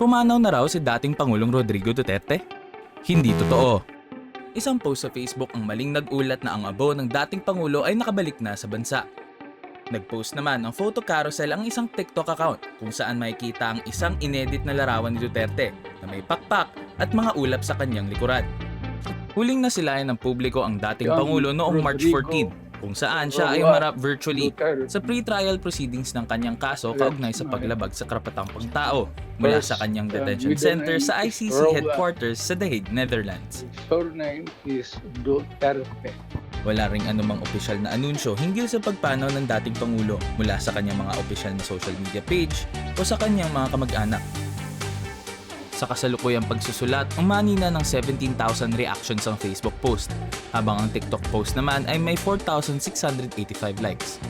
Pumanaw na raw si dating Pangulong Rodrigo Duterte? Hindi totoo. Isang post sa Facebook ang maling nag-ulat na ang abo ng dating Pangulo ay nakabalik na sa bansa. Nag-post naman ang photo carousel ang isang TikTok account kung saan makikita ang isang inedit na larawan ni Duterte na may pakpak at mga ulap sa kanyang likuran. Huling nasilayan ng publiko ang dating Pangulo noong March Rodrigo 14 kung saan siya ay marap virtually sa pre-trial proceedings ng kanyang kaso kaugnay sa paglabag sa karapatang pangtao mula sa kanyang detention center sa ICC headquarters sa The Hague, Netherlands. Surname is Duterte. Wala ring anumang opisyal na anunsyo hinggil sa pagpanaw ng dating Pangulo mula sa kanyang mga opisyal na social media page o sa kanyang mga kamag-anak. Sa kasalukuyang pagsusulat, umani na ng 17,000 reactions ang Facebook post, habang ang TikTok post naman ay may 4,685 likes.